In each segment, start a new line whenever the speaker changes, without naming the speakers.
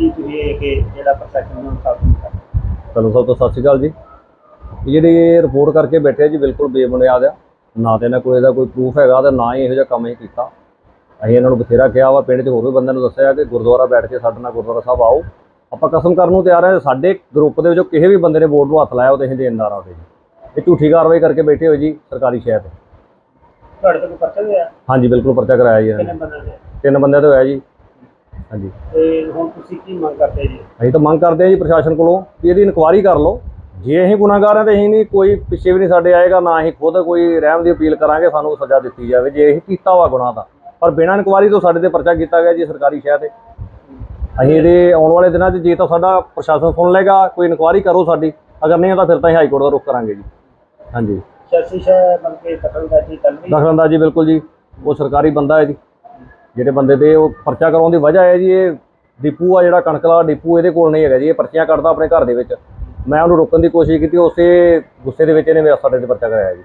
ਜਿਹੜਾ ਪ੍ਰਸ਼ਾਸਨ ਨੂੰ ਇਨਸਾਫ ਮਿਲਦਾ
ਚਲੋ ਸਭ ਤੋਂ ਸਤਿ ਸ਼੍ਰੀ ਅਕਾਲ ਜੀ। ਇਹ ਜਿਹੜੀ ਇਹ ਰਿਪੋਰਟ ਕਰਕੇ ਬੈਠੇ ਆ ਜੀ ਬਿਲਕੁਲ ਬੇਬੁਨਿਆਦ ਆ। ਨਾ ਤੇ ਇਹਨਾਂ ਕੋਲ ਇਹਦਾ ਕੋਈ ਪ੍ਰੂਫ ਹੈਗਾ ਤੇ ਨਾ ਹੀ ਇਹੋ ਜਿਹਾ ਕੰਮ ਹੀ ਕੀਤਾ। ਅਸੀਂ ਇਹਨਾਂ ਨੂੰ ਬਥੇਰਾ ਕਿਹਾ ਵਾ ਪਿੰਡ 'ਚ ਹੋਰ ਵੀ ਬੰਦਿਆਂ ਨੂੰ ਦੱਸਿਆ ਕਿ ਗੁਰਦੁਆਰਾ ਬੈਠ ਕੇ ਸਾਡੇ ਨਾਲ ਗੁਰਦੁਆਰਾ ਸਾਹਿਬ ਆਓ। ਆਪਾਂ ਕਸਮ ਕਰਨ ਨੂੰ ਤਿਆਰ ਆ ਸਾਡੇ ਗਰੁੱਪ ਦੇ ਵਿੱਚੋਂ ਕਿਸੇ ਵੀ ਬੰਦੇ ਨੇ ਬੋਰਡ ਨੂੰ ਹੱਥ ਲਾਇਆ ਉਹ ਤੇ ਅਸੀਂ ਦੇਣਦਾਰ ਆ ਜੀ। ਇਹ ਝੂਠੀ ਕਾਰਵਾਈ ਕਰਕੇ ਬੈਠੇ ਹੋਏ ਜੀ ਸਰਕਾਰੀ ਸ਼ਹਿਰ ਤੇ।
ਤੁਹਾਡੇ ਤੋਂ ਕੋਈ ਪਰਚਾ ਹੋਇਆ
ਹਾਂਜੀ ਬਿਲਕੁਲ ਪਰਚਾ ਕਰਾਇਆ ਜੀ ਇਹਨਾਂ ਨੇ। ਤਿੰਨ ਬੰਦਿਆਂ ਤੇ ਹੋਇਆ ਜੀ। ਹਾਂਜੀ।
ਤੇ ਹੁਣ ਤੁਸੀਂ ਕੀ ਮੰਗ ਕਰਦੇ ਜੀ?
ਅਸੀਂ ਤਾਂ ਮੰਗ ਕਰਦੇ ਹਾਂ ਜੀ ਪ੍ਰਸ਼ਾਸਨ ਕੋਲੋਂ ਕਿ ਇਹਦੀ ਇਨਕੁਆਇਰੀ ਕਰ ਲਓ। ਜੇ ਅਸੀਂ ਗੁਨਾਹਗਾਰ ਹਾਂ ਤਾਂ ਅਸੀਂ ਨਹੀਂ ਕੋਈ ਪਿੱਛੇ ਵੀ ਨਹੀਂ ਸਾਡੇ ਆਏਗਾ ਨਾ ਅਸੀਂ ਖੁਦ ਕੋਈ ਰਹਿਮ ਦੀ ਅਪੀਲ ਕਰਾਂਗੇ ਸਾਨੂੰ ਸਜ਼ਾ ਦਿੱਤੀ ਜਾਵੇ। ਜੇ ਅਸੀਂ ਕੀਤਾ ਵਾ ਗੁਨਾਹ ਦਾ ਪਰ ਬਿਨਾਂ ਇਨਕੁਆਇਰੀ ਤੋਂ ਸਾਡੇ ਤੇ ਪਰਚਾ ਕੀਤਾ ਗਿਆ ਜੀ ਸਰਕਾਰੀ ਸ਼ਹਿਰ ਤੇ। ਅਸੀਂ ਇਹਦੇ ਆਉਣ ਵਾਲੇ ਦਿਨਾਂ 'ਚ ਜੇ ਤਾਂ ਸਾਡਾ ਪ੍ਰਸ਼ਾਸਨ ਸੁਣ ਲਏਗਾ ਕੋਈ ਇਨਕੁਆਇਰੀ ਕਰੋ ਸਾਡੀ। ਅਗਰ ਨਹੀਂ ਤਾਂ ਫਿਰ ਤਾਂ ਅਸੀਂ ਹਾਈ ਕੋਰਟ ਦਾ ਰੁਖ ਕਰਾਂਗੇ ਜੀ। ਹਾਂਜੀ।
ਸ਼ਾਸ਼ੀਸ਼ਾ ਬਣ ਕੇ ਦਖਲਅੰਦਾਜ਼ੀ ਕਰ ਹੈ।
ਦਖਲਅੰਦਾਜ਼ੀ ਬਿਲਕੁਲ ਜੀ ਉਹ ਸਰਕਾਰੀ ਬੰਦਾ ਹੈ ਜੀ। ਜਿਹੜੇ ਬੰਦੇ ਤੇ ਉਹ ਪਰਚਾ ਕਰਾਉਣ ਦੀ ਵਜ੍ਹਾ ਹੈ ਜੀ, ਇਹ ਡਿਪੂ ਆ ਜਿਹੜਾ ਕਣਕ ਵਾਲਾ ਡਿਪੂ, ਇਹਦੇ ਕੋਲ ਨਹੀਂ ਹੈਗਾ ਜੀ, ਇਹ ਪਰਚੀਆਂ ਕੱਢਦਾ ਆਪਣੇ ਘਰ ਦੇ ਵਿੱਚ। ਮੈਂ ਉਹਨੂੰ ਰੋਕਣ ਦੀ ਕੋਸ਼ਿਸ਼ ਕੀਤੀ, ਉਸੇ ਗੁੱਸੇ ਦੇ ਵਿੱਚ ਇਹਨੇ ਮੇਰਾ ਸਾਡੇ ਤੇ ਪਰਚਾ ਕਰਾਇਆ ਜੀ।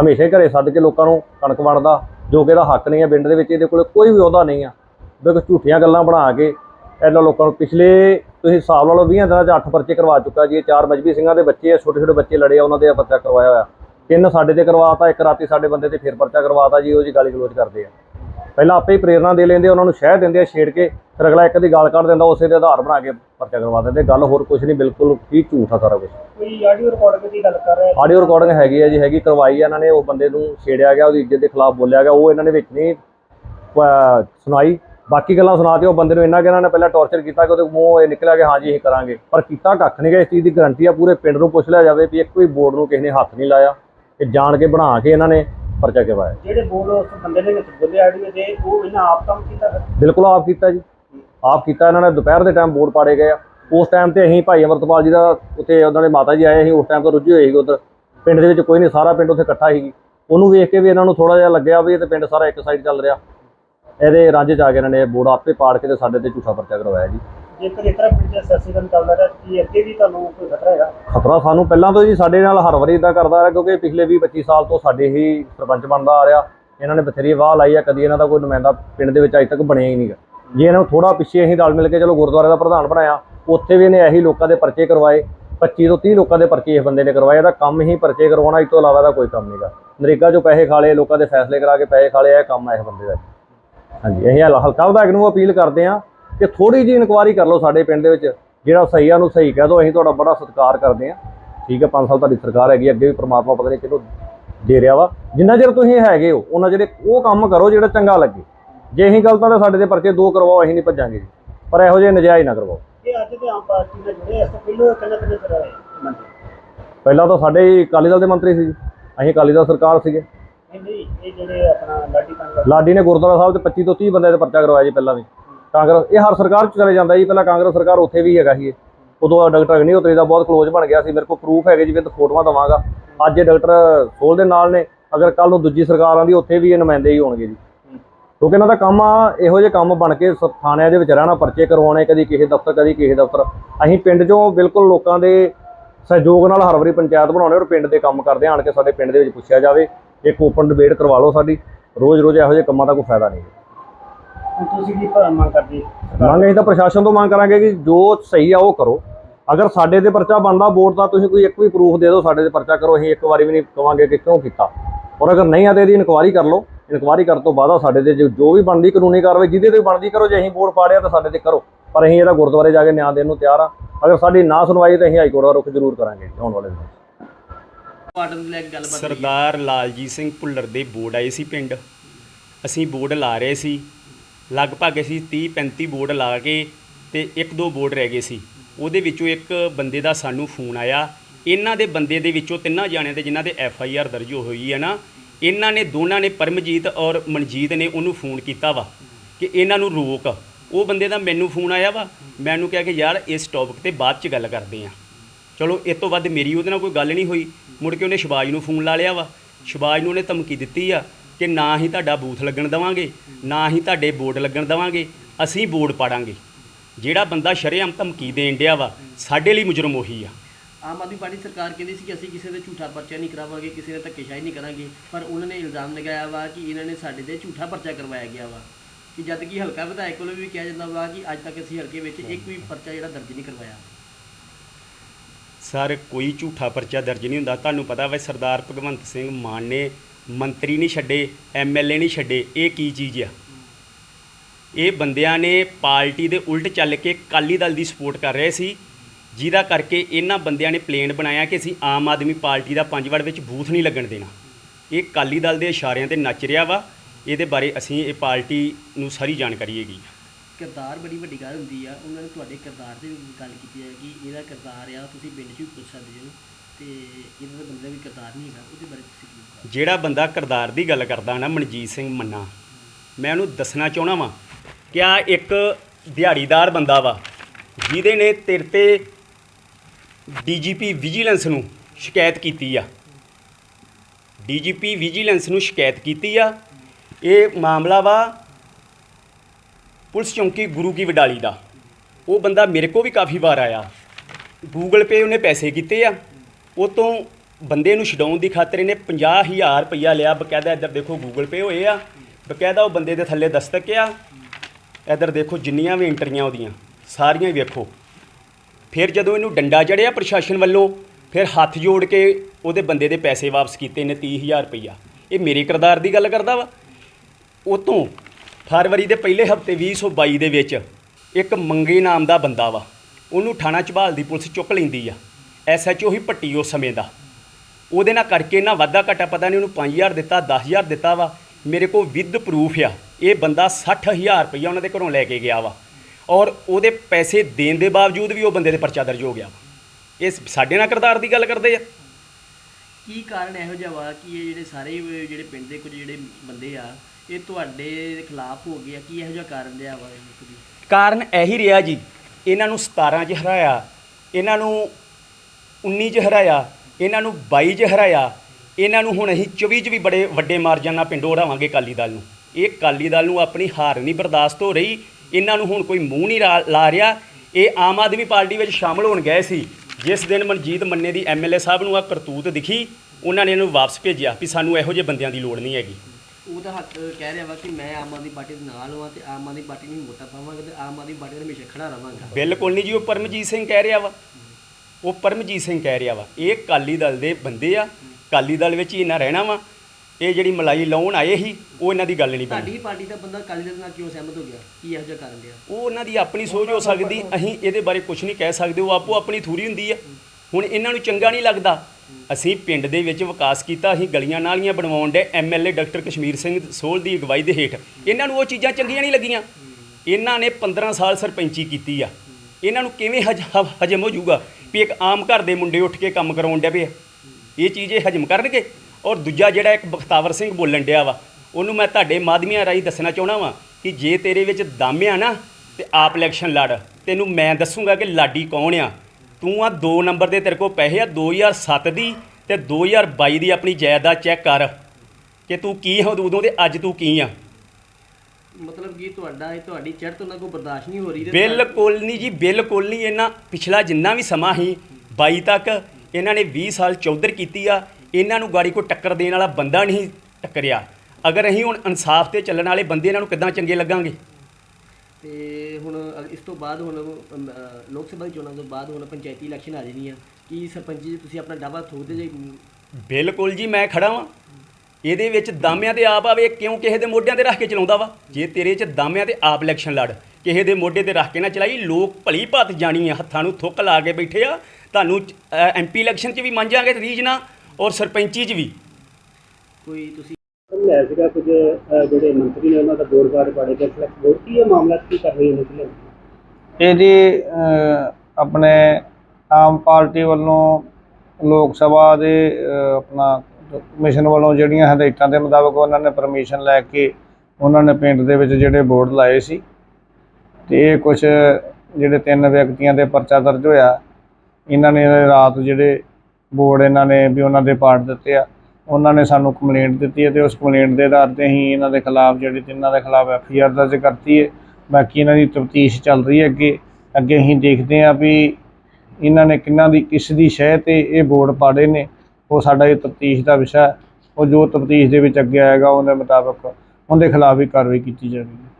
ਹਮੇਸ਼ਾ ਹੀ ਘਰੇ ਸੱਦ ਕੇ ਲੋਕਾਂ ਨੂੰ ਕਣਕ ਵੰਡਦਾ, ਜੋ ਕਿ ਇਹਦਾ ਹੱਕ ਨਹੀਂ ਹੈ ਪਿੰਡ ਦੇ ਵਿੱਚ, ਇਹਦੇ ਕੋਲ ਕੋਈ ਵੀ ਅਹੁਦਾ ਨਹੀਂ ਆ। ਬਿਲਕੁਲ ਝੂਠੀਆਂ ਗੱਲਾਂ ਬਣਾ ਕੇ ਇਹਨਾਂ ਲੋਕਾਂ ਨੂੰ ਪਿਛਲੇ, ਤੁਸੀਂ ਹਿਸਾਬ ਲਾ ਲਓ 20 ਦਿਨਾਂ 'ਚ 8 ਪਰਚੇ ਕਰਵਾ ਚੁੱਕਾ ਜੀ, ਇਹ ਚਾਰ ਮਜਬੀ ਸਿੰਘਾਂ ਦੇ ਬੱਚੇ ਆ ਛੋਟੇ ਛੋਟੇ ਬੱਚੇ ਲੜੇ ਆ, ਉਹਨਾਂ ਦੇ ਪਰਚਾ ਕਰਵਾਇਆ ਹੋਇਆ। ਤਿੰਨ ਸਾਡੇ ਤੇ ਕਰਵਾਤਾ, ਇੱਕ ਰਾਤੀ ਸਾਡੇ ਬੰਦੇ ਤੇ ਫਿਰ ਪਰਚਾ ਕਰਵਾਤਾ ਜੀ, ਉਹ ਜੀ ਗਾਲੀ ਗਲੋਚ ਕਰਦੇ ਆ। ਪਹਿਲਾਂ ਆਪੇ ਹੀ ਪ੍ਰੇਰਣਾ ਦੇ ਲੈਂਦੇ ਉਹਨਾਂ ਨੂੰ ਸ਼ਹਿ ਦਿੰਦੇ ਆ ਛੇੜ ਕੇ ਫਿਰ ਅਗਲਾ ਇੱਕ ਦੀ ਗਾਲ ਕੱਢ ਦਿੰਦਾ ਉਸੇ ਦੇ ਆਧਾਰ ਬਣਾ ਕੇ ਪਰਚਾ ਕਰਵਾ ਦਿੰਦੇ। ਗੱਲ ਹੋਰ ਕੁਝ ਨਹੀਂ ਬਿਲਕੁਲ ਹੀ ਝੂਠ ਆ ਸਾਰਾ ਕੁਝ
ਕੋਈ ਆਡੀਓ ਰਿਕਾਰਡਿੰਗ ਦੀ ਗੱਲ ਕਰ ਰਿਹਾ
ਆਡੀਓ ਰਿਕਾਰਡਿੰਗ ਹੈਗੀ ਆ ਜੀ ਹੈਗੀ ਕਰਵਾਈ ਆ ਇਹਨਾਂ ਨੇ ਉਹ ਬੰਦੇ ਨੂੰ ਛੇੜਿਆ ਗਿਆ ਉਹਦੀ ਇੱਜ਼ਤ ਦੇ ਖਿਲਾਫ ਬੋਲਿਆ ਗਿਆ ਉਹ ਇਹਨਾਂ ਨੇ ਵਿੱਚ ਨਹੀਂ ਸੁਣਾਈ। ਬਾਕੀ ਗੱਲਾਂ ਸੁਣਾਤੀ ਉਹ ਬੰਦੇ ਨੂੰ ਇੰਨਾ ਕਿ ਇਹਨਾਂ ਨੇ ਪਹਿਲਾਂ ਟੌਰਚਰ ਕੀਤਾ ਕਿ ਉਹਦੇ ਮੂੰਹੋਂ ਇਹ ਨਿਕਲਿਆ ਕਿ ਹਾਂ ਜੀ ਇਹ ਕਰਾਂਗੇ। ਪਰ ਕੀਤਾ ਕੱਖ ਨਹੀਂ ਗਿਆ ਇਸ ਚੀਜ਼ ਦੀ ਗਾਰੰਟੀ ਆ ਪੂਰੇ ਪਿੰਡ ਨੂੰ ਪੁੱਛ ਲਿਆ ਜਾਵੇ ਵੀ ਇੱਕ ਕੋਈ ਬੋਰਡ ਨੂੰ ਕਿਸੇ ਨੇ ਹੱਥ ਨਹੀਂ ਲਾਇਆ। ਇਹ ਜਾਣ ਕੇ ਬਣਾ ਕੇ ਇਹਨਾਂ ਨੇ ਪਰਚਾ ਕਰਵਾਇਆ
ਜਿਹੜੇ ਬੋਲ ਉਸ ਬੰਦੇ ਨੇ ਵਿੱਚ ਬੋਲੇ ਆਡੀਓ ਦੇ ਉਹ ਇਹਨਾਂ ਆਪ ਕੰਮ ਕੀਤਾ ਫਿਰ?
ਬਿਲਕੁਲ ਆਪ ਕੀਤਾ ਜੀ। ਆਪ ਕੀਤਾ ਇਹਨਾਂ ਨੇ ਦੁਪਹਿਰ ਦੇ ਟਾਈਮ ਬੋਰਡ ਪਾੜੇ ਗਏ ਆ। ਉਸ ਟਾਈਮ ਤੇ ਅਸੀਂ ਭਾਈ ਅਮਰਤਪਾਲ ਜੀ ਦਾ ਉੱਥੇ ਉਹਨਾਂ ਦੇ ਮਾਤਾ ਜੀ ਆਏ ਸੀ ਉਸ ਟਾਈਮ ਤੋਂ ਰੁੱਝੇ ਹੋਏ ਸੀ ਉਧਰ। ਪਿੰਡ ਦੇ ਵਿੱਚ ਕੋਈ ਨਹੀਂ ਸਾਰਾ ਪਿੰਡ ਉੱਥੇ ਇਕੱਠਾ ਸੀ ਉਹਨੂੰ ਵੇਖ ਕੇ ਵੀ ਇਹਨਾਂ ਨੂੰ ਥੋੜਾ ਜਿਹਾ ਲੱਗਿਆ ਵੀ ਇਹ ਤੇ ਪਿੰਡ ਸਾਰਾ ਇੱਕ ਸਾਈਡ ਚੱਲ ਰਿਹਾ। ਇਹਦੇ ਰਾਂਝੇ ਚ ਆ ਕੇ ਇਹਨਾਂ ਨੇ ਬੋਰਡ ਆਪੇ ਪਾੜ ਕੇ ਤੇ ਸਾਡੇ ਤੇ ਝੂਠਾ ਪਰਚਾ ਕਰਵਾਇਆ ਜੀ।
ਜੇਕਰ ਇਸ ਤਰ੍ਹਾਂ ਪਿੰਡ 'ਚ ਸੈਸੀਕਰਨ ਚੱਲਦਾ ਰਿਹਾ ਕੀ ਅੱਗੇ ਵੀ ਤੁਹਾਨੂੰ ਕੋਈ ਖਤਰਾ ਹੈਗਾ?
ਖਤਰਾ ਸਾਨੂੰ ਪਹਿਲਾਂ ਤੋਂ ਜੀ ਸਾਡੇ ਨਾਲ ਹਰ ਵਾਰੀ ਇਦਾਂ ਕਰਦਾ ਰਿਹਾ, ਕਿਉਂਕਿ ਪਿਛਲੇ 20 25 ਸਾਲ ਤੋਂ ਸਾਡੇ ਹੀ ਸਰਪੰਚ ਬਣਦਾ ਆ ਰਿਹਾ। ਇਹਨਾਂ ਨੇ ਬਥੇਰੀ ਵਾਹ ਲਾਈ ਆ, ਕਦੀ ਇਹਨਾਂ ਦਾ ਕੋਈ ਨੁਮਾਇੰਦਾ ਪਿੰਡ ਦੇ ਵਿੱਚ ਅਜੇ ਤੱਕ ਬਣਿਆ ਹੀ ਨਹੀਂਗਾ ਜੇ ਇਹਨਾਂ ਨੂੰ ਥੋੜਾ ਪਿੱਛੇ ਅਸੀਂ ਰਲ ਮਿਲ ਕੇ ਚਲੋ ਗੁਰਦੁਆਰੇ ਦਾ ਪ੍ਰਧਾਨ ਬਣਾਇਆ, ਉੱਥੇ ਵੀ ਇਹਨੇ ਇਹੀ ਲੋਕਾਂ ਦੇ ਪਰਚੇ ਕਰਵਾਏ। 25 ਤੋਂ 30 ਲੋਕਾਂ ਦੇ ਪਰਚੇ ਇਸ ਬੰਦੇ ਨੇ ਕਰਵਾਏ, ਇਹਦਾ ਕੰਮ ਹੀ ਪਰਚੇ ਕਰਵਾਉਣਾ, ਇਸ ਤੋਂ ਇਲਾਵਾ ਦਾ ਕੋਈ ਕੰਮ ਨਹੀਂਗਾ ਨਰੇਗਾ ਚੋਂ ਪੈਸੇ ਖਾ ਲਏ, ਲੋਕਾਂ ਦੇ ਫੈਸਲੇ ਕਰਾ ਕੇ ਪੈਸੇ ਖਾ ਲਏ, ਇਹ ਕੰਮ ਆ ਇਸ ਬੰਦੇ ਦਾ। ਹਾਂਜੀ, ਅਸੀਂ ਹਲ- ਹਲਕਾ ਵਿਧਾਇਕ ਨੂੰ ਅਪੀਲ ਕਰਦੇ ਹਾਂ ਕਿ ਥੋੜੀ ਜਿਹੀ ਇਨਕੁਆਇਰੀ ਕਰ ਲਓ ਸਾਡੇ ਪਿੰਡ ਦੇ ਵਿੱਚ ਜਿਹੜਾ ਸਹੀ ਆ ਨੂੰ ਸਹੀ ਕਹਿ ਦਿਓ ਅਸੀਂ ਤੁਹਾਡਾ ਬੜਾ ਸਤਿਕਾਰ ਕਰਦੇ ਹਾਂ। ਠੀਕ ਹੈ 5 ਸਾਲ ਤੁਹਾਡੀ ਸਰਕਾਰ ਹੈਗੀ ਅੱਗੇ ਵੀ ਪ੍ਰਮਾਤਮਾ ਪਤਾ ਨਹੀਂ ਕਿਹਨੂੰ ਦੇ ਰਿਹਾ ਵਾ। ਜਿੰਨਾ ਚਿਰ ਤੁਸੀਂ ਹੈਗੇ ਹੋ ਉਹਨਾਂ ਜਿਹੜੇ ਉਹ ਕੰਮ ਕਰੋ ਜਿਹੜਾ ਚੰਗਾ ਲੱਗੇ। ਜੇ ਅਸੀਂ ਗਲਤਾਂ ਤਾਂ ਸਾਡੇ ਦੇ ਪਰਚੇ ਦੋ ਕਰਵਾਓ ਅਸੀਂ ਨਹੀਂ ਭੱਜਾਂਗੇ। ਜੀ ਪਰ ਇਹੋ ਜਿਹੇ ਨਜਾਇਜ਼ ਨਾ ਕਰਵਾਓ।
ਇਹ ਅੱਜ ਦੇ ਆਮ ਪਾਰਟੀ ਨਾਲ ਜੁੜੇ ਇਸ ਤੋਂ ਪਹਿਲਾਂ ਕਿੰਨੇ ਕਿੰਨੇ ਤਰ੍ਹਾਂ ਮੰਤਰੀ
ਪਹਿਲਾਂ ਤਾਂ ਸਾਡੇ ਹੀ ਅਕਾਲੀ ਦਲ ਦੇ ਮੰਤਰੀ ਸੀ ਜੀ। ਅਸੀਂ ਅਕਾਲੀ ਦਲ ਸਰਕਾਰ ਸੀਗੇ।
ਨਹੀਂ ਨਹੀਂ ਇਹ ਜਿਹੜੇ ਆਪਣਾ ਲਾਡੀ
ਲਾਡੀ ਨੇ ਗੁਰਦੁਆਰਾ ਸਾਹਿਬ ਤੇ 25 ਤੋਂ 30 ਬੰਦੇ ਦੇ ਪਰਚਾ ਕਰਵਾਇਆ ਜੀ ਪਹਿਲਾਂ ਵੀ। ਕਾਂਗਰਸ, ਇਹ ਹਰ ਸਰਕਾਰ ਚ ਚਲੇ ਜਾਂਦਾ ਜੀ, ਪਹਿਲਾਂ ਕਾਂਗਰਸ ਸਰਕਾਰ ਉੱਥੇ ਵੀ ਹੈਗਾ ਸੀ ਇਹ। ਉਦੋਂ ਡਾਕਟਰ ਅਗਨੀਹੋਤਰੀ ਦਾ ਬਹੁਤ ਕਲੋਜ਼ ਬਣ ਗਿਆ ਸੀ, ਮੇਰੇ ਕੋਲ ਪ੍ਰੂਫ ਹੈਗੇ ਜੀ ਮੈਂ ਫੋਟੋਆਂ ਦਵਾਂਗਾ। ਅੱਜ ਇਹ ਡਾਕਟਰ ਸੋਲ ਦੇ ਨਾਲ ਨੇ, ਅਗਰ ਕੱਲ ਨੂੰ ਦੂਜੀ ਸਰਕਾਰ ਆਉਂਦੀ ਉੱਥੇ ਵੀ ਇਹ ਨੁਮਾਇੰਦੇ ਹੀ ਹੋਣਗੇ ਜੀ। ਕਿਉਂਕਿ ਇਹਨਾਂ ਦਾ ਕੰਮ ਆ, ਇਹੋ ਜਿਹੇ ਕੰਮ ਬਣ ਕੇ ਸ- ਥਾਣਿਆਂ ਦੇ ਵਿੱਚ ਰਹਿਣਾ, ਪਰਚੇ ਕਰਵਾਉਣੇ, ਕਦੀ ਕਿਸੇ ਦਫ਼ਤਰ, ਕਦੀ ਕਿਸੇ ਦਫ਼ਤਰ। ਅਸੀਂ ਪਿੰਡ 'ਚੋਂ ਬਿਲਕੁਲ ਲੋਕਾਂ ਦੇ ਸਹਿਯੋਗ ਨਾਲ ਹਰ ਵਾਰੀ ਪੰਚਾਇਤ ਬਣਾਉਣੇ ਔਰ ਪਿੰਡ ਦੇ ਕੰਮ ਕਰਦੇ ਆਣ ਕੇ ਸਾਡੇ ਪਿੰਡ ਦੇ ਵਿੱਚ ਪੁੱਛਿਆ ਜਾਵੇ, ਇੱਕ ਓਪਨ ਡਿਬੇਟ ਕਰਵਾ ਲਓ ਸਾਡੀ। ਰੋਜ਼-ਰੋਜ਼ ਇਹੋ ਜਿਹੇ ਕੰਮਾਂ ਦਾ ਕੋਈ ਫਾਇਦਾ ਨਹੀਂ।
ਤੁਸੀਂ ਕੀ ਮੰਗ ਕਰਦੇ?
ਮੰਗ ਅਸੀਂ ਤਾਂ ਪ੍ਰਸ਼ਾਸਨ ਤੋਂ ਮੰਗ ਕਰਾਂਗੇ ਕਿ ਜੋ ਸਹੀ ਆ ਉਹ ਕਰੋ। ਅਗਰ ਸਾਡੇ ਤੇ ਪਰਚਾ ਬਣਦਾ ਬੋਰਡ ਦਾ ਤੁਸੀਂ ਕੋਈ ਇੱਕ ਵੀ ਪ੍ਰੂਫ ਦੇ ਦਿਓ ਸਾਡੇ ਤੇ ਪਰਚਾ ਕਰੋ। ਅਸੀਂ ਇੱਕ ਵਾਰੀ ਵੀ ਨਹੀਂ ਕਵਾਂਗੇ ਕਿ ਕਿਉਂ ਕੀਤਾ। ਔਰ ਅਗਰ ਨਹੀਂ ਆ ਤੇ ਇਹਦੀ ਇਨਕੁਆਇਰੀ ਕਰ ਲਓ। ਇਨਕੁਆਇਰੀ ਕਰਨ ਤੋਂ ਬਾਅਦ ਸਾਡੇ ਤੇ ਜੋ ਵੀ ਬਣਦੀ ਕਾਨੂੰਨੀ ਕਾਰਵਾਈ ਜਿਹਦੇ ਤੇ ਬਣਦੀ ਕਰੋ। ਜੇ ਅਸੀਂ ਬੋਰਡ ਪਾੜਿਆ ਤਾਂ ਸਾਡੇ ਤੇ ਕਰੋ। ਪਰ ਅਸੀਂ ਇਹਦਾ ਗੁਰਦੁਆਰੇ ਜਾ ਕੇ ਨਿਆਂ ਦੇਣ ਨੂੰ ਤਿਆਰ ਆ। ਅਗਰ ਸਾਡੀ ਨਾ ਸੁਣਵਾਈ ਤਾਂ ਅਸੀਂ ਹਾਈ ਕੋਰਟ ਦਾ ਰੁਖ ਜ਼ਰੂਰ ਕਰਾਂਗੇ। ਆਉਣ ਵਾਲੇ ਦਿਨ
ਸਰਦਾਰ ਲਾਲਜੀਤ ਸਿੰਘ ਭੁੱਲਰ ਦੇ ਬੋਰਡ ਆਏ ਸੀ ਪਿੰਡ। ਅਸੀਂ ਬੋਰਡ ਲਾ ਰਹੇ ਸੀ। ਲਗਭਗ ਅਸੀਂ 30 35 ਬੋਰਡ ਲਾ ਕੇ ਤੇ ਇੱਕ ਦੋ ਬੋਰਡ ਰਹਿ ਗਏ ਸੀ। ਉਹਦੇ ਵਿੱਚੋਂ ਇੱਕ ਬੰਦੇ ਦਾ ਸਾਨੂੰ ਫੋਨ ਆਇਆ। ਇਹਨਾਂ ਦੇ ਬੰਦੇ ਦੇ ਵਿੱਚੋਂ ਤਿੰਨਾਂ ਜਾਣਿਆਂ ਦੇ ਜਿਨ੍ਹਾਂ ਦੇ ਐਫ ਆਈ ਆਰ ਦਰਜ ਹੋਈ ਹੈ ਨਾ, ਇਹਨਾਂ ਨੇ ਦੋਨਾਂ ਨੇ ਪਰਮਜੀਤ ਔਰ ਮਨਜੀਤ ਨੇ ਉਹਨੂੰ ਫੋਨ ਕੀਤਾ ਵਾ ਕਿ ਇਹਨਾਂ ਨੂੰ ਰੋਕ। ਉਹ ਬੰਦੇ ਦਾ ਮੈਨੂੰ ਫੋਨ ਆਇਆ ਵਾ। ਮੈਨੂੰ ਕਿਹਾ ਕਿ ਯਾਰ ਇਸ ਟੌਪਿਕ ਤੇ ਬਾਅਦ ਚ ਗੱਲ ਕਰਦੇ ਆਂ। ਚਲੋ, ਇਸ ਤੋਂ ਵੱਧ ਮੇਰੀ ਉਹਦੇ ਨਾਲ ਕੋਈ ਗੱਲ ਨਹੀਂ ਹੋਈ। ਮੁੜ ਕੇ ਉਹਨੇ ਸ਼ਬਾਜ ਨੂੰ ਫੋਨ ਲਾ ਲਿਆ ਵਾ। ਸ਼ਬਾਜ ਨੂੰ ਉਹਨੇ ਧਮਕੀ ਦਿੱਤੀ ਆ। ਕਿ ਨਾ ਹੀ ਤੁਹਾਡਾ ਬੂਥ ਲੱਗਣ ਦੇਵਾਂਗੇ ਨਾ ਹੀ ਤੁਹਾਡੇ ਬੋਰਡ ਲੱਗਣ ਦੇਵਾਂਗੇ ਅਸੀਂ ਬੋਰਡ ਪਾੜਾਂਗੇ। ਜਿਹੜਾ ਬੰਦਾ ਸ਼ਰੇਆਮ ਧਮਕੀ ਦੇਣ ਡਿਆ ਵਾ ਸਾਡੇ ਲਈ ਮੁਜਰਮ ਉਹੀ ਆ।
ਆਮ ਆਦਮੀ ਪਾਰਟੀ ਸਰਕਾਰ ਕਹਿੰਦੀ ਸੀ ਕਿ ਅਸੀਂ ਕਿਸੇ ਦੇ ਝੂਠਾ ਪਰਚਾ ਨਹੀਂ ਕਰਾਵਾਂਗੇ ਕਿਸੇ ਦੇ ਧੱਕੇਸ਼ਾਹੀ ਨਹੀਂ ਕਰਾਂਗੇ ਪਰ ਉਹਨਾਂ ਨੇ ਇਲਜ਼ਾਮ ਲਗਾਇਆ ਵਾ ਕਿ ਇਹਨਾਂ ਨੇ ਸਾਡੇ ਤੇ ਝੂਠਾ ਪਰਚਾ ਕਰਵਾਇਆ ਗਿਆ ਵਾ। ਕਿ ਜਦ ਕਿ ਹਲਕਾ ਵਿਧਾਇਕ ਵੱਲੋਂ ਵੀ ਕਿਹਾ ਜਾਂਦਾ ਵਾ ਕਿ ਅੱਜ ਤੱਕ ਅਸੀਂ ਹਲਕੇ ਵਿੱਚ ਇੱਕ ਵੀ ਪਰਚਾ ਜਿਹੜਾ ਦਰਜ ਨਹੀਂ ਕਰਵਾਇਆ।
ਸਰ ਕੋਈ ਝੂਠਾ ਪਰਚਾ ਦਰਜ ਨਹੀਂ ਹੁੰਦਾ। ਤੁਹਾਨੂੰ ਪਤਾ ਵਾ ਸਰਦਾਰ ਭਗਵੰਤ ਸਿੰਘ ਮਾਨ ਨੇ ਮੰਤਰੀ ਨਹੀਂ ਛੱਡੇ ਐਮਐਲਏ ਨਹੀਂ ਛੱਡੇ, ਇਹ ਕੀ ਚੀਜ਼ ਆ? ਇਹ ਬੰਦਿਆਂ ਨੇ ਪਾਰਟੀ ਦੇ ਉਲਟ ਚੱਲ ਕੇ ਕਾਲੀ ਦਲ ਦੀ ਸਪੋਰਟ ਕਰ ਰਹੇ ਸੀ, ਜਿਹਦਾ ਕਰਕੇ ਇਹਨਾਂ ਬੰਦਿਆਂ ਨੇ ਪਲੇਨ ਬਣਾਇਆ ਕਿ ਅਸੀਂ ਆਮ ਆਦਮੀ ਪਾਰਟੀ ਦਾ ਪੰਜ ਵੜ ਵਿੱਚ ਬੂਥ ਨਹੀਂ ਲੱਗਣ ਦੇਣਾ। ਇਹ ਕਾਲੀ ਦਲ ਦੇ ਇਸ਼ਾਰਿਆਂ ਤੇ ਨੱਚ ਰਿਹਾ ਵਾ, ਇਹਦੇ ਬਾਰੇ ਅਸੀਂ ਇਹ ਪਾਰਟੀ ਨੂੰ ਸਾਰੀ ਜਾਣਕਾਰੀ ਹੈਗੀ
ਕਿਰਦਾਰ ਬੜੀ ਵੱਡੀ ਗੱਲ ਹੁੰਦੀ ਆ, ਉਹਨਾਂ ਨੇ ਤੁਹਾਡੇ ਕਿਰਦਾਰ ਦੀ ਗੱਲ ਕੀਤੀ ਹੈ ਕਿ ਇਹਦਾ ਕਿਰਦਾਰ ਆ, ਤੁਸੀਂ ਪਿੰਡ 'ਚ ਵੀ ਪੁੱਛ ਸਕਦੇ ਹੋ। ਤੇ ਇਹਦਾ ਤਾਂ ਬੰਦੇ ਵੀ ਕਿਰਦਾਰ ਨਹੀਂ ਹੈਗਾ, ਉਹਦੇ ਬਾਰੇ ਤੁਸੀਂ ਕੀ ਕਹੋਗੇ?
ਜਿਹੜਾ ਬੰਦਾ ਕਿਰਦਾਰ ਦੀ ਗੱਲ ਕਰਦਾ ਨਾ ਮਨਜੀਤ ਸਿੰਘ ਮੰਨਾ, ਮੈਂ ਉਹਨੂੰ ਦੱਸਣਾ ਚਾਹਣਾ ਵਾਂ ਕਿ ਆ ਇੱਕ ਦਿਹਾੜੀਦਾਰ ਬੰਦਾ ਵਾ, ਜਿਹਦੇ ਨੇ ਤੇਰੇ ਤੇ ਡੀਜੀਪੀ ਵਿਜੀਲੈਂਸ ਨੂੰ ਸ਼ਿਕਾਇਤ ਕੀਤੀ ਆ। ਡੀਜੀਪੀ ਵਿਜੀਲੈਂਸ ਨੂੰ ਸ਼ਿਕਾਇਤ ਕੀਤੀ ਆ। ਇਹ ਮਾਮਲਾ ਵਾ ਪੁਲਿਸ ਚੌਂਕੀ ਗੁਰੂ ਕੀ ਵਡਾਲੀ ਦਾ। ਉਹ ਬੰਦਾ ਮੇਰੇ ਕੋ ਵੀ ਕਾਫੀ ਵਾਰ ਆਇਆ। ਗੂਗਲ ਪੇ ਉਹਨੇ ਪੈਸੇ ਕੀਤੇ ਆ। ਉਹ ਤੋਂ ਬੰਦੇ ਨੂੰ ਛਡਾਉਣ ਦੀ ਖਾਤਰ ਇਹਨੇ 50000 ਰੁਪਈਆ ਲਿਆ। ਬਕਾਇਦਾ ਇੱਧਰ ਦੇਖੋ ਗੂਗਲ ਪੇ ਹੋਏ ਆ। ਬਕਾਇਦਾ ਉਹ ਬੰਦੇ ਦੇ ਥੱਲੇ ਦਸਤਕ ਆ। ਇੱਧਰ ਦੇਖੋ ਜਿੰਨੀਆਂ ਵੀ ਐਂਟਰੀਆਂ ਉਹਦੀਆਂ, ਸਾਰੀਆਂ ਵੇਖੋ। ਫਿਰ ਜਦੋਂ ਇਹਨੂੰ ਡੰਡਾ ਚੜਿਆ ਪ੍ਰਸ਼ਾਸਨ ਵੱਲੋਂ, ਫਿਰ ਹੱਥ ਜੋੜ ਕੇ ਉਹਦੇ ਬੰਦੇ ਦੇ ਪੈਸੇ ਵਾਪਸ ਕੀਤੇ ਨੇ 30000 ਰੁਪਈਆ ਇਹ ਮੇਰੇ ਕਿਰਦਾਰ ਦੀ ਗੱਲ ਕਰਦਾ ਵਾ। ਉਤੋਂ ਫਰਵਰੀ ਦੇ ਪਹਿਲੇ ਹਫ਼ਤੇ 2022 ਦੇ ਵਿੱਚ ਇੱਕ ਮੰਗੇ ਨਾਮ ਦਾ ਬੰਦਾ ਵਾ। ਉਹਨੂੰ ਥਾਣਾ ਝਬਾਲ ਦੀ ਪੁਲਿਸ ਚੁੱਕ ਲੈਂਦੀ ਆ। ਐਸਐਚਓ ਹੀ ਪੱਟੀ ਉਸ ਸਮੇਂ ਦਾ। ਉਹਦੇ ਨਾਲ ਕਰਕੇ ਨਾ ਵਾਧਾ ਘਟਾ ਪਤਾ ਨਹੀਂ ਉਹਨੂੰ 5000 ਦਿੱਤਾ 10000 ਦਿੱਤਾ ਵਾ। ਮੇਰੇ ਕੋਲ ਵਿਦ ਪ੍ਰੂਫ ਆ। ਇਹ ਬੰਦਾ 60000 ਰੁਪਈਆ ਉਹਨਾਂ ਦੇ ਘਰੋਂ ਲੈ ਕੇ ਗਿਆ ਵਾ। ਔਰ ਉਹਦੇ ਪੈਸੇ ਦੇਣ ਦੇ ਬਾਵਜੂਦ ਵੀ ਉਹ ਬੰਦੇ ਦੇ ਪਰਚਾ ਦਰਜ ਹੋ ਗਿਆ ਵਾ। ਇਹ ਸਾਡੇ ਨਾਲ ਕਿਰਦਾਰ ਦੀ ਗੱਲ ਕਰਦੇ ਆ।
ਕੀ ਕਾਰਨ ਇਹੋ ਜਿਹਾ ਵਾ ਕਿ ਇਹ ਜਿਹੜੇ ਸਾਰੇ ਜਿਹੜੇ ਪਿੰਡ ਦੇ ਕੁਝ ਜਿਹੜੇ ਬੰਦੇ ਆ ਇਹ ਤੁਹਾਡੇ ਖਿਲਾਫ ਹੋ ਗਏ ਆ? ਕੀ ਇਹੋ ਜਿਹਾ ਕਾਰਨ ਰਿਹਾ ਵਾ
ਕਾਰਨ ਇਹੀ ਰਿਹਾ ਜੀ। ਇਹਨਾਂ ਨੂੰ 17 ਚ ਹਰਾਇਆ। ਇਹਨਾਂ ਨੂੰ 19 ਚ ਹਰਾਇਆ ਇਹਨਾਂ ਨੂੰ 22 ਚ ਹਰਾਇਆ ਇਹਨਾਂ ਨੂੰ ਹੁਣ ਅਸੀਂ 24 ਚ ਵੀ ਬੜੇ ਵੱਡੇ ਮਾਰਜਨ ਨਾਲ ਪਿੰਡੋਂ ਹਰਾਵਾਂਗੇ ਕਾਲੀ ਦਲ ਨੂੰ। ਇਹ ਕਾਲੀ ਦਲ ਨੂੰ ਆਪਣੀ ਹਾਰ ਨਹੀਂ ਬਰਦਾਸ਼ਤ ਹੋ ਰਹੀ ਇਹਨਾਂ ਨੂੰ ਹੁਣ ਕੋਈ ਮੂੰਹ ਨਹੀਂ ਲਾ ਰਿਹਾ। ਇਹ ਆਮ ਆਦਮੀ ਪਾਰਟੀ ਵਿੱਚ ਸ਼ਾਮਲ ਹੋਣ ਗਏ ਸੀ। ਜਿਸ ਦਿਨ ਮਨਜੀਤ ਮੰਨੇ ਦੀ ਐਮਐਲਏ ਸਾਹਿਬ ਨੂੰ ਆ ਕਰਤੂਤ ਦਿਖੀ ਉਹਨਾਂ ਨੇ ਇਹਨੂੰ ਵਾਪਸ ਭੇਜਿਆ ਵੀ ਸਾਨੂੰ ਇਹੋ ਜਿਹੇ ਬੰਦਿਆਂ ਦੀ ਲੋੜ ਨਹੀਂ ਹੈਗੀ।
ਉਹ ਤਾਂ ਹੱਕ ਕਹਿ ਰਿਹਾ ਵਾ ਕਿ ਮੈਂ ਆਮ ਆਦਮੀ ਪਾਰਟੀ ਦੇ ਨਾਲ ਹਾਂ ਤੇ ਆਮ ਆਦਮੀ ਪਾਰਟੀ ਨੂੰ ਵੋਟਾਂ ਪਾਵਾਂਗਾ ਤੇ ਆਮ ਆਦਮੀ ਪਾਰਟੀ ਦੇ ਹਮੇਸ਼ਾ ਖੜਾ ਰਵਾਂਗਾ
ਬਿਲਕੁਲ ਨਹੀਂ ਜੀ ਉਹ ਪਰਮਜੀਤ ਸਿੰਘ ਕਹਿ ਰਿਹਾ ਵਾ। ਉਹ ਪਰਮਜੀਤ ਸਿੰਘ ਕਹਿ ਰਿਹਾ ਵਾ ਇਹ ਕਾਲੀ ਦਲ ਦੇ ਬੰਦੇ ਆ ਕਾਲੀ ਦਲ ਵਿੱਚ ਹੀ ਇਹਨਾਂ ਰਹਿਣਾ ਵਾ ਇਹ ਜਿਹੜੀ ਮਲਾਈ ਲਾਉਣ ਆਏ ਸੀ ਉਹ ਇਹਨਾਂ ਦੀ ਗੱਲ ਨਹੀਂ ਬਣੀ
ਤੁਹਾਡੀ ਪਾਰਟੀ ਦਾ ਬੰਦਾ ਕਾਲੀ ਦਲ ਨਾਲ ਕਿਉਂ ਸਹਿਮਤ ਹੋ ਗਿਆ? ਕੀ ਇਹੋ ਜਿਹਾ ਕਾਰਨ ਰਿਹਾ?
ਉਹ ਉਹਨਾਂ ਦੀ ਆਪਣੀ ਸੋਚ ਹੋ ਸਕਦੀ ਅਸੀਂ ਇਹਦੇ ਬਾਰੇ ਕੁਝ ਨਹੀਂ ਕਹਿ ਸਕਦੇ ਉਹ ਆਪੋ ਆਪਣੀ ਥੂਰੀ ਹੁੰਦੀ ਆ। ਹੁਣ ਇਹਨਾਂ ਨੂੰ ਚੰਗਾ ਨਹੀਂ ਲੱਗਦਾ। ਅਸੀਂ ਪਿੰਡ ਦੇ ਵਿੱਚ ਵਿਕਾਸ ਕੀਤਾ ਅਸੀਂ ਗਲੀਆਂ ਨਾਲੀਆਂ ਬਣਵਾਉਣ ਦੇ ਐਮਐਲਏ ਡਾਕਟਰ ਕਸ਼ਮੀਰ ਸਿੰਘ ਸੋਲ ਦੀ ਅਗਵਾਈ ਦੇ ਹੇਠ। ਇਹਨਾਂ ਨੂੰ ਉਹ ਚੀਜ਼ਾਂ ਚੰਗੀਆਂ ਨਹੀਂ ਲੱਗੀਆਂ। ਇਹਨਾਂ ਨੇ 15 ਸਾਲ ਸਰਪੰਚੀ ਕੀਤੀ ਆ। ਇਹਨਾਂ ਨੂੰ ਕਿਵੇਂ ਹਜਮ ਹੋ ਜਾਊਗਾ? ਵੀ ਇੱਕ ਆਮ ਘਰ ਦੇ ਮੁੰਡੇ ਉੱਠ ਕੇ ਕੰਮ ਕਰਾਉਣ ਡਿਆ ਪਿਆ ਇਹ। ਚੀਜ਼ ਇਹ ਹਜਮ ਕਰਨਗੇ। ਔਰ ਦੂਜਾ ਜਿਹੜਾ ਇੱਕ ਬਖਤਾਵਰ ਸਿੰਘ ਬੋਲਣ ਡਿਆ ਵਾ, ਉਹਨੂੰ ਮੈਂ ਤੁਹਾਡੇ ਮਾਧਿਅਮਾਂ ਰਾਹੀਂ ਦੱਸਣਾ ਚਾਹਣਾ ਵਾਂ ਕਿ ਜੇ ਤੇਰੇ ਵਿੱਚ ਦਮ ਆ ਨਾ, ਤੇ ਆਪ ਇਲੈਕਸ਼ਨ ਲੜ। ਤੈਨੂੰ ਮੈਂ ਦੱਸੂਗਾ ਕਿ ਲਾਡੀ ਕੌਣ ਆ। ਤੂੰ ਆ 2 ਨੰਬਰ ਦੇ ਤੇਰੇ ਕੋਲ ਪੈਸੇ ਆ 2007 ਦੀ ਤੇ 2022 ਦੀ ਆਪਣੀ ਜਾਇਦਾਦ ਚੈੱਕ ਕਰ। ਕਿ ਤੂੰ ਕੀ ਹੈ ਉਦੋਂ ਤੇ ਅੱਜ ਤੂੰ ਕੀ ਆ?
ਮਤਲਬ ਕਿ ਤੁਹਾਡਾ ਇਹ ਤੁਹਾਡੀ ਚੜ੍ਹ ਤੋਂ ਨਾ ਕੋਈ ਬਰਦਾਸ਼ਤ ਨਹੀਂ ਹੋ ਰਹੀ ਤੇ
ਬਿਲਕੁਲ ਨਹੀਂ ਜੀ ਬਿਲਕੁਲ ਨਹੀਂ। ਇਹਨਾਂ ਪਿਛਲਾ ਜਿੰਨਾ ਵੀ ਸਮਾਂ ਸੀ 22 ਤੱਕ ਇਹਨਾਂ ਨੇ 20 ਸਾਲ ਚੌਧਰ ਕੀਤੀ ਆ ਇਹਨਾਂ ਨੂੰ ਗਾੜੀ ਕੋਈ ਟੱਕਰ ਦੇਣ ਵਾਲਾ ਬੰਦਾ ਨਹੀਂ ਟੱਕਰਿਆ। ਅਗਰ ਅਸੀਂ ਹੁਣ ਇਨਸਾਫ ਤੇ ਚੱਲਣ ਵਾਲੇ ਬੰਦੇ ਇਹਨਾਂ ਨੂੰ ਕਿੱਦਾਂ ਚੰਗੇ ਲੱਗਾਂਗੇ?
ਤੇ ਹੁਣ ਇਸ ਤੋਂ ਬਾਅਦ ਹੁਣ ਅਮ, ਅ, ਲੋਕ ਸਭਾ ਦੀ ਚੋਣਾਂ ਤੋਂ ਬਾਅਦ ਹੁਣ ਪੰਚਾਇਤੀ ਇਲੈਕਸ਼ਨ ਆ ਜਾਣੀ ਆ। ਕੀ ਸਰਪੰਚੀ 'ਚ ਤੁਸੀਂ ਆਪਣਾ ਡਾਵਾ ਠੋਕਦੇ ਜੇ?
ਬਿਲਕੁਲ ਜੀ ਮੈਂ ਖੜਾ ਵਾਂ। ਇਹਦੇ ਵਿੱਚ ਦਾਮਿਆਂ ਤੇ ਆਪ ਆਵੇ ਕਿਉਂ ਕਿਸੇ ਦੇ ਮੋਢਿਆਂ ਤੇ ਰੱਖ ਕੇ ਚਲਾਉਂਦਾ ਵਾ? ਜੇ ਤੇਰੇ 'ਚ ਦਾਮਿਆਂ ਤੇ ਆਪ ਇਲੈਕਸ਼ਨ ਲੜ ਕਿਸੇ ਦੇ ਮੋਢੇ ਤੇ ਰੱਖ ਕੇ ਨਾ ਚਲਾਈ ਲੋਕ ਭਲੀ ਭਾਤ ਜਾਣੀ ਆ ਹੱਥਾਂ ਨੂੰ ਥੁੱਕ ਲਾ ਕੇ ਬੈਠੇ ਆ ਤੁਹਾਨੂੰ ਐਮਪੀ ਇਲੈਕਸ਼ਨ 'ਚ ਵੀ ਮੰਨ ਜਾਾਂਗੇ ਰੀਜ ਨਾਲ ਔਰ ਸਰਪੰਚੀ 'ਚ ਵੀ।
ਕੋਈ ਤੁਸੀਂ
ਸਮਝਾਇਆ ਸੀਗਾ ਕੁਝ ਜਿਹੜੇ ਮੰਤਰੀ ਨੇ ਉਹਨਾਂ ਦਾ ਬੋਰਡ ਬਾਰੇ ਬਾਰੇ ਦੇ ਫਲੈਕਸ ਬੋਰਡ ਕੀ ਇਹ ਮਾਮਲਾ ਕੀ ਕਰ ਰਹੀ ਹੈ ਮਤਲਬ
ਇਹ ਜੀ ਆਪਣੇ ਆਮ ਪਾਰਟੀ ਵੱਲੋਂ ਲੋਕ ਸਭਾ ਦੇ ਆਪਣਾ ਕਮਿਸ਼ਨ ਵੱਲੋਂ ਜਿਹੜੀਆਂ ਹਦਾਇਤਾਂ ਦੇ ਮੁਤਾਬਕ ਉਹਨਾਂ ਨੇ ਪਰਮਿਸ਼ਨ ਲੈ ਕੇ ਉਹਨਾਂ ਨੇ ਪਿੰਡ ਦੇ ਵਿੱਚ ਜਿਹੜੇ ਬੋਰਡ ਲਾਏ ਸੀ ਤੇ ਇਹ ਕੁਝ ਜਿਹੜੇ ਤਿੰਨ ਵਿਅਕਤੀਆਂ ਦੇ ਪਰਚਾ ਦਰਜ ਹੋਇਆ, ਇਹਨਾਂ ਨੇ ਰਾਤ ਜਿਹੜੇ ਬੋਰਡ ਇਹਨਾਂ ਨੇ ਵੀ ਉਹਨਾਂ ਦੇ ਪਾੜ ਦਿੱਤੇ ਆ, ਉਹਨਾਂ ਨੇ ਸਾਨੂੰ ਕੰਪਲੇਂਟ ਦਿੱਤੀ ਹੈ ਤੇ ਉਸ ਕੰਪਲੇਂਟ ਦੇ ਆਧਾਰ ਤੇ ਅਸੀਂ ਇਹਨਾਂ ਦੇ ਖਿਲਾਫ ਜਿਹੜੀ ਤਿੰਨਾਂ ਦੇ ਖਿਲਾਫ ਐਫ ਆਈ ਆਰ ਦਰਜ ਕਰਤੀ ਹੈ, ਬਾਕੀ ਇਹਨਾਂ ਦੀ ਤਫਤੀਸ਼ ਚੱਲ ਰਹੀ ਹੈ ਅੱਗੇ ਅੱਗੇ ਅਸੀਂ ਦੇਖਦੇ ਹਾਂ ਵੀ ਇਹਨਾਂ ਨੇ ਕਿੰਨਾਂ ਦੀ, ਕਿਸ ਦੀ ਸ਼ਹਿ ਤੇ ਇਹ ਬੋਰਡ ਪਾੜੇ ਨੇ ਉਹ ਸਾਡਾ ਇਹ ਤਫਤੀਸ਼ ਦਾ ਵਿਸ਼ਾ ਹੈ। ਉਹ ਜੋ ਤਫਤੀਸ਼ ਦੇ ਵਿੱਚ ਅੱਗੇ ਆਏਗਾ, ਉਹਦੇ ਮੁਤਾਬਕ ਉਹਦੇ ਖਿਲਾਫ ਵੀ ਕਾਰਵਾਈ ਕੀਤੀ ਜਾਵੇਗੀ।